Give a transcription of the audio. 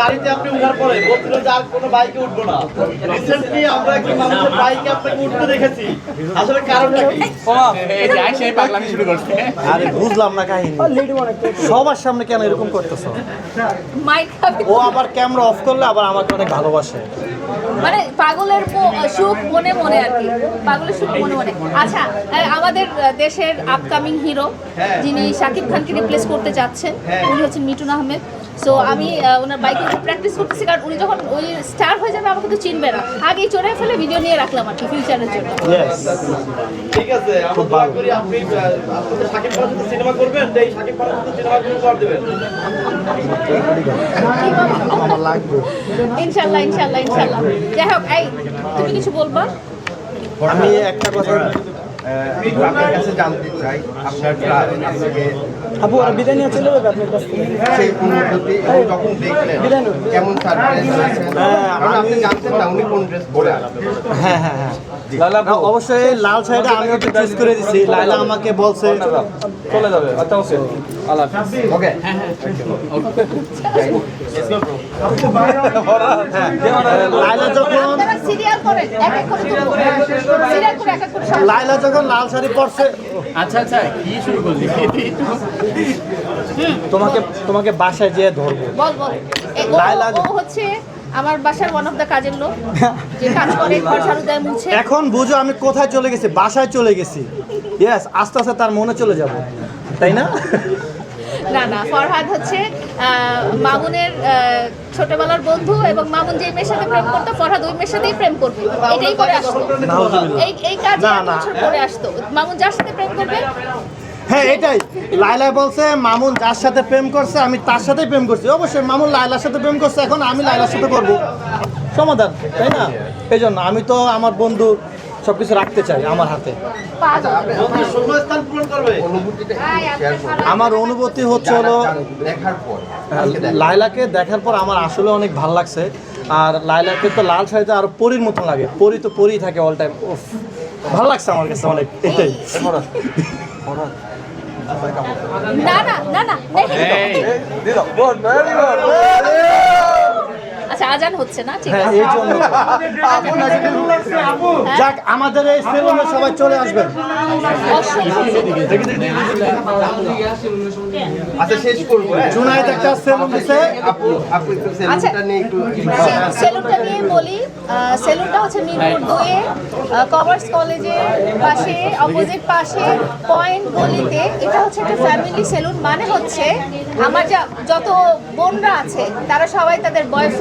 গাড়িতে আপনি উঠার পরে বলছিল যে আর কোনো বাইকে উঠবো না। রিসেন্টলি আমরা একটি মানুষের বাইকে আপনাকে উঠতে দেখেছি। আসলে কারণটা কি? আরে বুঝলাম না কাহিনী। সবার সামনে কেন এরকম করতেছো? ও আবার ক্যামেরা অফ করলে আবার আমাকে অনেক ভালোবাসে। মানে পাগলের সুখ মনে মনে আর কি। পাগলের সুখ মনে মনে। আচ্ছা আমাদের দেশের আপকামিং হিরো যিনি শাকিব খানকে রিপ্লেস করতে যাচ্ছেন, উনি হচ্ছেন মিটুন আহমেদ। সো আমি ওনার বাইকে প্র্যাকটিস করতেছি কারণ উনি যখন ওই স্টার হয়ে যাবে আমাকে তো চিনবে না। আগেই চড়ে ফেলে ভিডিও নিয়ে রাখলাম আর কি ফিউচারের জন্য। ঠিক আছে আমরা দোয়া করি আপনি আপনাদের সাকিব খানের সাথে সিনেমা করবেন তো এই সাকিব খানের সাথে সিনেমা শুরু করে দেবেন। আমার লাগবে। ইনশাল্লাহ ইনশাল্লাহ ইনশাল্লাহ। যাই হোক এই তুমি কিছু বলবা? আমি একটা কথা আপনার কাছে জানতে চাই আপনার আপনাকে আপু আর বিদায় নিয়ে চলে যাবে আপনার কাছ সেই অনুভূতি এবং যখন দেখলেন কেমন সারপ্রাইজ হয়েছে? কারণ আপনি জানতেন না উনি কোন ড্রেস পরে হ্যাঁ হ্যাঁ হ্যাঁ। অবশ্যই লাল সাইডে আমি ওকে চুজ করে দিছি। লাইলা আমাকে বলছে। চলে যাবে আচ্ছা ওকে। আল্লাহ ওকে। লাইলা যখন লাল শাড়ি পরছে আচ্ছা আচ্ছা কি শুরু করলি তোমাকে তোমাকে বাসায় যেয়ে ধরবো ও হচ্ছে আমার বাসার ওয়ান অফ কাজের লোক যে কাজ করে ঘর ঝাড়ু দেয় মুছে এখন বুঝো আমি কোথায় চলে গেছি, বাসায় চলে গেছি। ইয়েস আস্তে আস্তে তার মনে চলে যাব। তাই না? না না ফরহাদ হচ্ছে মামুনের ছোটবেলার বন্ধু এবং মামুন যে মেয়ের সাথে প্রেম করতো ফরহাদ ওই মেয়ের সাথেই প্রেম করবে। এটাই করে আসতো। এই এই কাজ এক বছর করে আসতো। মামুন যার সাথে প্রেম করবে? হ্যাঁ এটাই। লাইলা বলছে মামুন যার সাথে প্রেম করছে আমি তার সাথেই প্রেম করছি। অবশ্যই মামুন লাইলার সাথে প্রেম করছে এখন আমি লাইলার সাথে করব। সমাধান তাই না? এই জন্য আমি তো আমার বন্ধু সবকিছু রাখতে চাই আমার হাতে। আমার অনুভূতি হচ্ছে হলো। লাইলাকে দেখার পর আমার আসলে অনেক ভালো লাগছে। আর লাইলাকে তো লাল শাড়িতে আরও পরীর মতন লাগে। পরি তো পরি থাকে অল টাইম উফ ভালো লাগছে আমার কাছে অনেক এটাই। না না না না। আচ্ছা আজান হচ্ছে না ঠিক হ্যাঁ আছে। এই জন্য। যাক আমাদের এই সেলুনে সবাই চলে আসবেন। আচ্ছা শেষ করব। হ্যাঁ? জুনাইদ একটা সেলুন দিছে আপু আপু একটু আচ্ছা। সেলুনটা নিয়ে একটু সেলুনটা নিয়ে বলি আহ, সেলুনটা হচ্ছে মিরপুর দুয়ে কমার্স কলেজের পাশে অপোজিট পাশে পয়েন্ট গলিতে। এটা হচ্ছে একটা ফ্যামিলি সেলুন। মানে হচ্ছে আমার যা যত বোনরা আছে তারা সবাই তাদের বয়ফ্রেন্ড